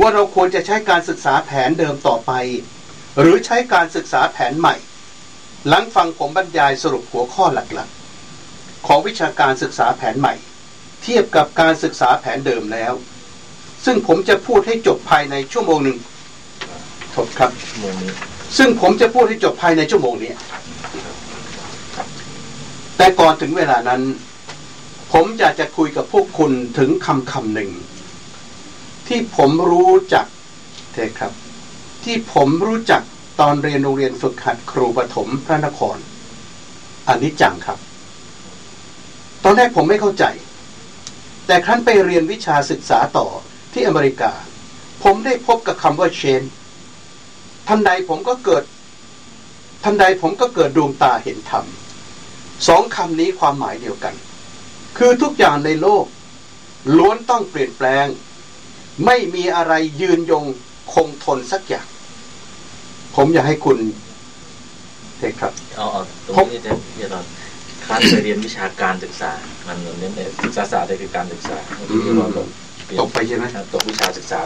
ว่าเราควรจะใช้การศึกษาแผนเดิมต่อไป หรือใช้การศึกษาแผนใหม่ หลังฟังผมบรรยายสรุปหัวข้อหลักๆ ของวิชาการศึกษาแผนใหม่ เทียบกับการศึกษาแผนเดิมแล้ว ซึ่งผมจะพูดให้จบภายในชั่วโมงหนึ่งทบครับชั่วโมงนี้ซึ่งผมจะพูดให้จบภายในชั่วโมงนี้ แต่ก่อนถึงเวลานั้น ผมอยากจะคุยกับพวกคุณถึงคำคำหนึ่ง ที่ผมรู้จักเทครับ ที่ผมรู้จักตอนเรียนโรงเรียนฝึกหัดครูปฐมพระนคร อันนี้จังครับ ตอนแรกผมไม่เข้าใจ แต่ครั้นไปเรียนวิชาศึกษาต่อที่อเมริกา ผมได้พบกับคำว่าเชนทันใดผมก็เกิด ทันใดผมก็เกิดดวงตาเห็นธรรมสองคำนี้ความหมายเดียวกัน คือทุกอย่างในโลก ล้วนต้องเปลี่ยนแปลง ไม่มีอะไรยืนยงคงทนสักอย่าง ผมอยากให้คุณเทคครับเอาเอาตรงนี้จะเดี๋ยวตอนคลาสไปเรียนวิชาการศึกษา มันเน้นในศึกษาศาสตร์คือการศึกษาอืมที่เราลงเปลี่ยนตกไปใช่ไหมครับตกวิชาศึกษา